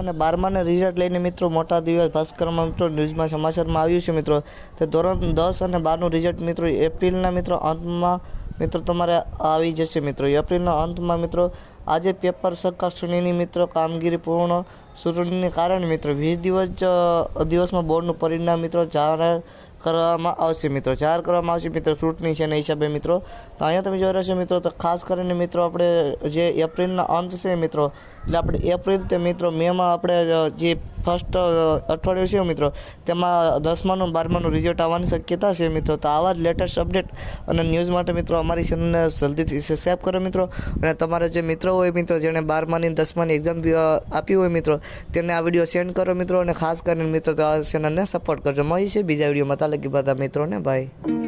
અને બારમાના રિઝલ્ટ લઈને મિત્રો મોટા દિવસ ભાસ્કરમાં મિત્રો ન્યૂઝમાં સમાચારમાં આવ્યું છે મિત્રો. તે ધોરણ દસ અને બારનું રિઝલ્ટ મિત્રો એપ્રિલના મિત્રો અંતમાં મિત્રો તમારે આવી જશે મિત્રો. એપ્રિલના અંતમાં મિત્રો આજે પેપર ચકાસણીની મિત્રો કામગીરી પૂર્ણ સુરણીને કારણે મિત્રો વીસ દિવસ દિવસમાં બોર્ડનું પરિણામ મિત્રો જાહેર કરવામાં આવશે મિત્રો. જાહેર કરવામાં આવશે મિત્રો ચૂંટણી છે એના હિસાબે મિત્રો. તો અહીંયા તમે જોઈ રહ્યા છો મિત્રો, તો ખાસ કરીને મિત્રો આપણે જે એપ્રિલના અંત છે મિત્રો, એટલે આપણે એપ્રિલ તે મિત્રો મેમાં આપણે જે ફર્સ્ટ અઠવાડિયું છે મિત્રો, તેમાં દસમાનું બારમાનું રિઝલ્ટ આવવાની શક્યતા છે મિત્રો. તો આવા જ લેટેસ્ટ અપડેટ અને ન્યૂઝ માટે મિત્રો અમારી ચેનલને જલ્દીથી સબસ્ક્રાઈબ કરો મિત્રો. અને તમારા જે મિત્રો હોય મિત્રો, જેણે બારમાની દસમાની એક્ઝામ આપી હોય મિત્રો તેને આ વીડિયો સેન્ડ કરો મિત્રો, અને ખાસ કરીને મિત્રો, તો આ ચેનલને સપોર્ટ કરજો. મળી છે બીજા વિડીયોમાં તાલકી બધા મિત્રોને બાય